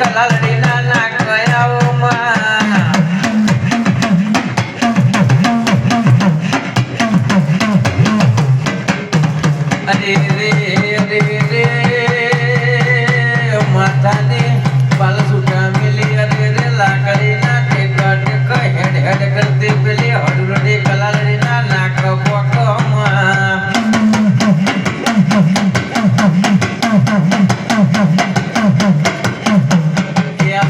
கல்லாலடி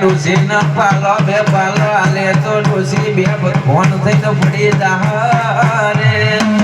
ડોસી ના પાલો બે પાલો આલે તો ડોસી બે ફોન થઈને પડી જા રે.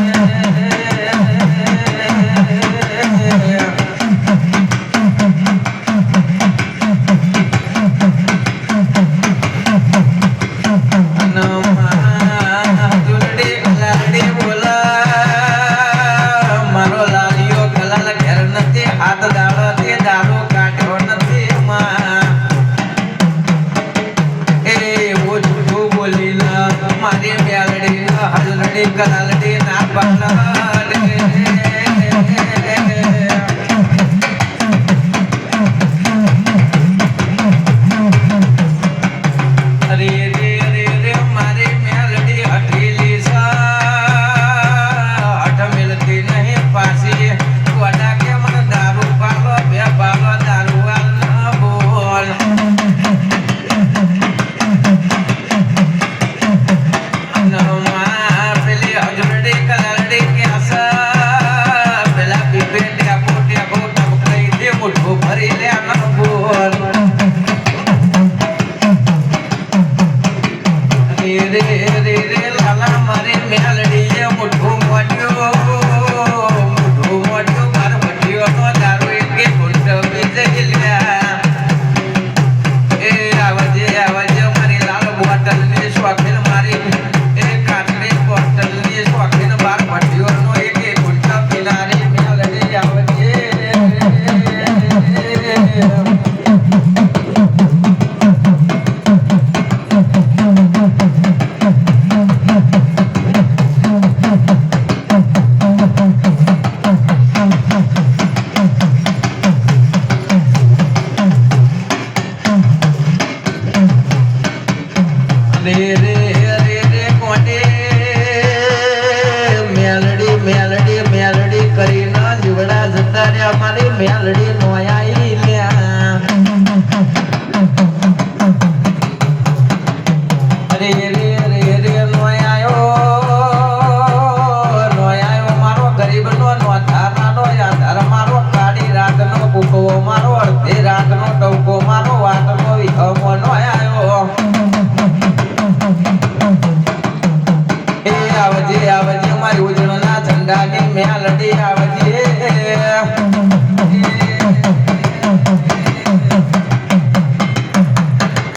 রে કોટે રે મેલડી મેલડી મેલડી કરીને જીવડા જતા રે મેલડી નોયાઈ લ્યા. અરે રે નોયાયો નોયાયો મારો ગરીબ નો નોતા. ficava de